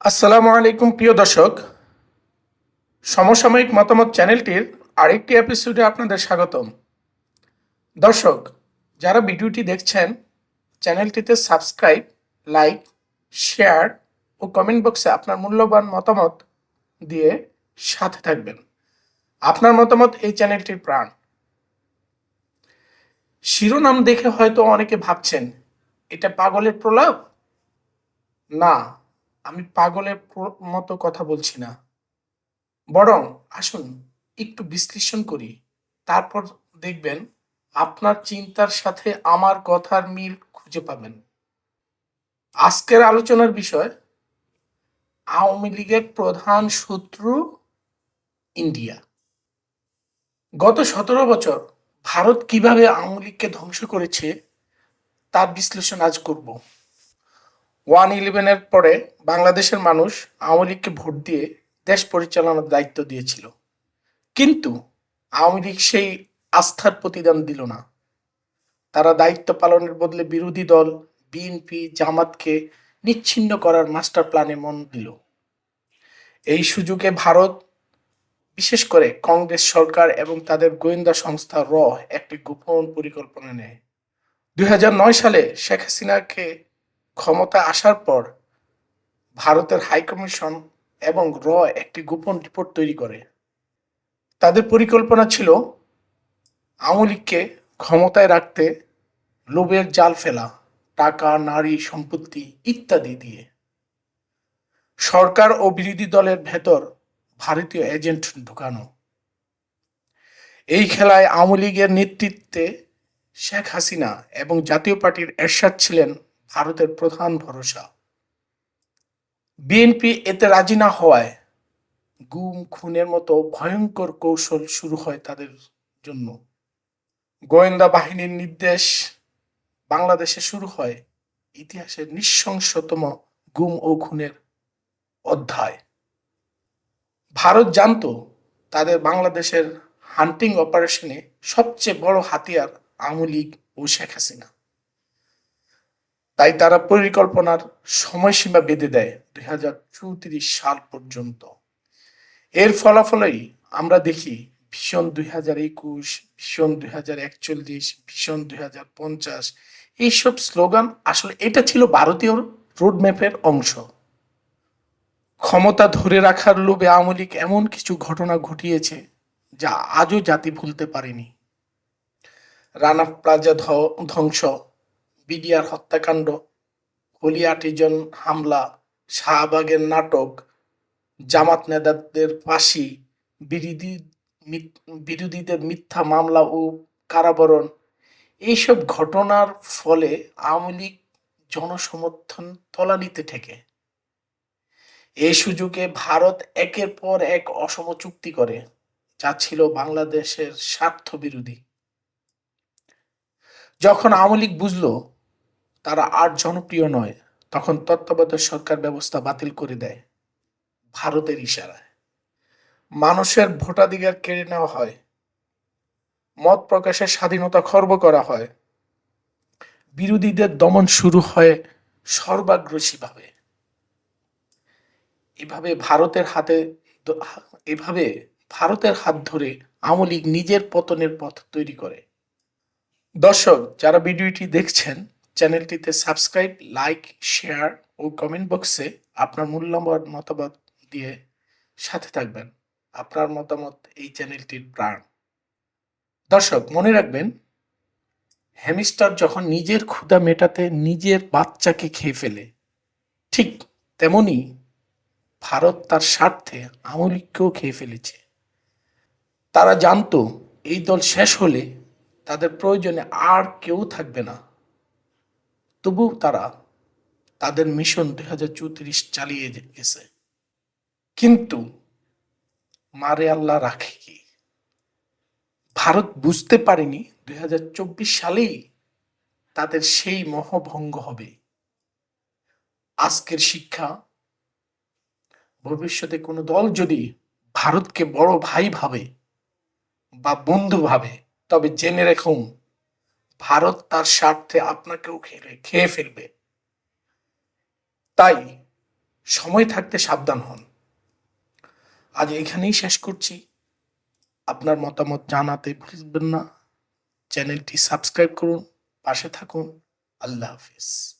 আসসালামু আলাইকুম, প্রিয় দর্শক। সমসাময়িক মতামত চ্যানেলটির আরেকটি এপিসোডে আপনাদের স্বাগতম। দর্শক, যারা ভিডিওটি দেখছেন, চ্যানেলটিতে সাবস্ক্রাইব লাইক শেয়ার ও কমেন্ট বক্সে আপনার মূল্যবান মতামত দিয়ে সাথে থাকবেন। আপনার মতামত এই চ্যানেলটির প্রাণ। শিরোনাম দেখে হয়তো অনেকে ভাবছেন, এটা পাগলের প্রলাপ? না আমি পাগলের মতো কথা বলছি না। বরং আসুন, একটু বিশ্লেষণ করি। তারপর দেখবেন, আপনার চিন্তার সাথে আমার কথার মিল খুঁজে পাবেন। আজকের আলোচনার বিষয়, আওয়ামী লীগের প্রধান শত্রু ইন্ডিয়া। গত সতেরো বছর ভারত কীভাবে আওয়ামী লীগকে ধ্বংস করেছে, তার বিশ্লেষণ আজ করব। ওয়ান ইলেভেনের পরে বাংলাদেশের মানুষ আওয়ামী লীগকে ভোট দিয়ে দেশ পরিচালনার দায়িত্ব দিয়েছিল। কিন্তু আওয়ামী লীগ সেই আস্থার প্রতিদান দিল না। তারা দায়িত্ব পালনের বদলে বিরোধী দল, বিএনপি, জামাতকে নিচ্ছিন্ন করার মাস্টার প্ল্যানে মন দিল। এই সুযোগে ভারত, বিশেষ করে কংগ্রেস সরকার এবং তাদের গোয়েন্দা সংস্থা র একটি গোপন পরিকল্পনা নেয়। দুই হাজার নয় সালে শেখ হাসিনাকে ক্ষমতা আসার পর ভারতের হাইকমিশন এবং র একটি গোপন রিপোর্ট তৈরি করে। তাদের পরিকল্পনা ছিল আওয়ামী লীগকে ক্ষমতায় রাখতে লোভের জাল ফেলা, টাকা, নারী সম্পত্তি ইত্যাদি দিয়ে। সরকার ও বিরোধী দলের ভেতর ভারতীয় এজেন্ট ঢুকানো। এই খেলায় আওয়ামী লীগের নেতৃত্বে শেখ হাসিনা এবং জাতীয় পার্টির এরশাদ ছিলেন ভারতের প্রধান ভরসা। বিএনপি এতে রাজি না হওয়ায় গুম, খুনের মতো ভয়ঙ্কর কৌশল শুরু হয় তাদের জন্য। গোয়েন্দা বাহিনীর নির্দেশ বাংলাদেশে শুরু হয় ইতিহাসের নৃশংসতম গুম ও খুনের অধ্যায়। ভারত জানতো তাদের বাংলাদেশের হান্টিং অপারেশনে সবচেয়ে বড় হাতিয়ার আওয়ামী লীগ ও শেখ হাসিনা। তাই তারা পরিকল্পনার সময়সীমা বেঁধে দেয় দুই হাজার চৌত্রিশ সাল পর্যন্ত। এর ফলাফলেই আমরা দেখি ভীষণ দুই হাজার একুশ, ভীষণ দুই হাজার একচল্লিশ, ভীষণ দুই হাজার পঞ্চাশ। এইসব স্লোগান আসলে এটা ছিল ভারতীয় রোডম্যাপের অংশ। ক্ষমতা ধরে রাখার লোভে আওয়ামী লীগ এমন কিছু ঘটনা ঘটিয়েছে যা আজও জাতি ভুলতে পারেনি। রানা প্লাজা ধ্বংস বিডিআর হত্যাকাণ্ড হোলি আর্টিজন হামলা, শাহবাগের নাটক, জামাত নেতাদের ফাঁসি, বিরোধী বিরোধীদের মিথ্যা মামলা ও কারাবরণ, এইসব ঘটনার ফলে আওয়ামী লীগ জনসমর্থন তলানিতে ঠেকে। এই সুযোগে ভারত একের পর এক অসম চুক্তি করে, যা ছিল বাংলাদেশের স্বার্থ বিরোধী যখন আওয়ামী লীগ বুঝলো তারা আর জনপ্রিয় নয়, তখন তত্ত্বাবধায়ক সরকার ব্যবস্থা বাতিল করে দেয় ভারতের ইশারায়। মানুষের ভোটাধিকার কেড়ে নেওয়া হয়, মত প্রকাশের স্বাধীনতা খর্ব করা হয়, বিরোধীদের দমন শুরু হয় সর্বাগ্রসীভাবে। এভাবে ভারতের হাতে এভাবে ভারতের হাত ধরে আওয়ামী লীগ নিজের পতনের পথ তৈরি করে। দর্শক, যারা ভিডিওটি দেখছেন চ্যানেলটিতে সাবস্ক্রাইব, লাইক, শেয়ার ও কমেন্ট বক্সে আপনার মূল্যবান মতামত দিয়ে সাথে থাকবেন। আপনার মতামত এই চ্যানেলটির প্রাণ দর্শক, মনে রাখবেন, হ্যামিস্টার যখন নিজের ক্ষুধা মেটাতে নিজের বাচ্চাকে খেয়ে ফেলে, ঠিক তেমনি ভারত তার স্বার্থে আওয়ামী লীগকেও খেয়ে ফেলেছে। তারা জানতো এই দল শেষ হলে তাদের প্রয়োজনে আর কেউ থাকবে না। তবু তারা তাদের মিশন দুই হাজার চৌত্রিশ চালিয়ে গেছে। কিন্তু মারে আল্লাহ রাখে কি? ভারত বুঝতে পারেনি দুই হাজার চব্বিশ সালেই তাদের সেই মহভঙ্গ হবে। আজকের শিক্ষা, ভবিষ্যতে কোনো দল যদি ভারতকে বড় ভাই ভাবে বা বন্ধু ভাবে, তবে জেনে রাখুন ভারত তার স্বার্থে আপনাকেও খেলে, খেয়ে ফেলবে। তাই সময় থাকতে সাবধান হন। আজ এখানেই শেষ করছি। আপনার মতামত জানাতে ভুলবেন না। চ্যানেলটি সাবস্ক্রাইব করুন, পাশে থাকুন। আল্লাহ হাফিজ।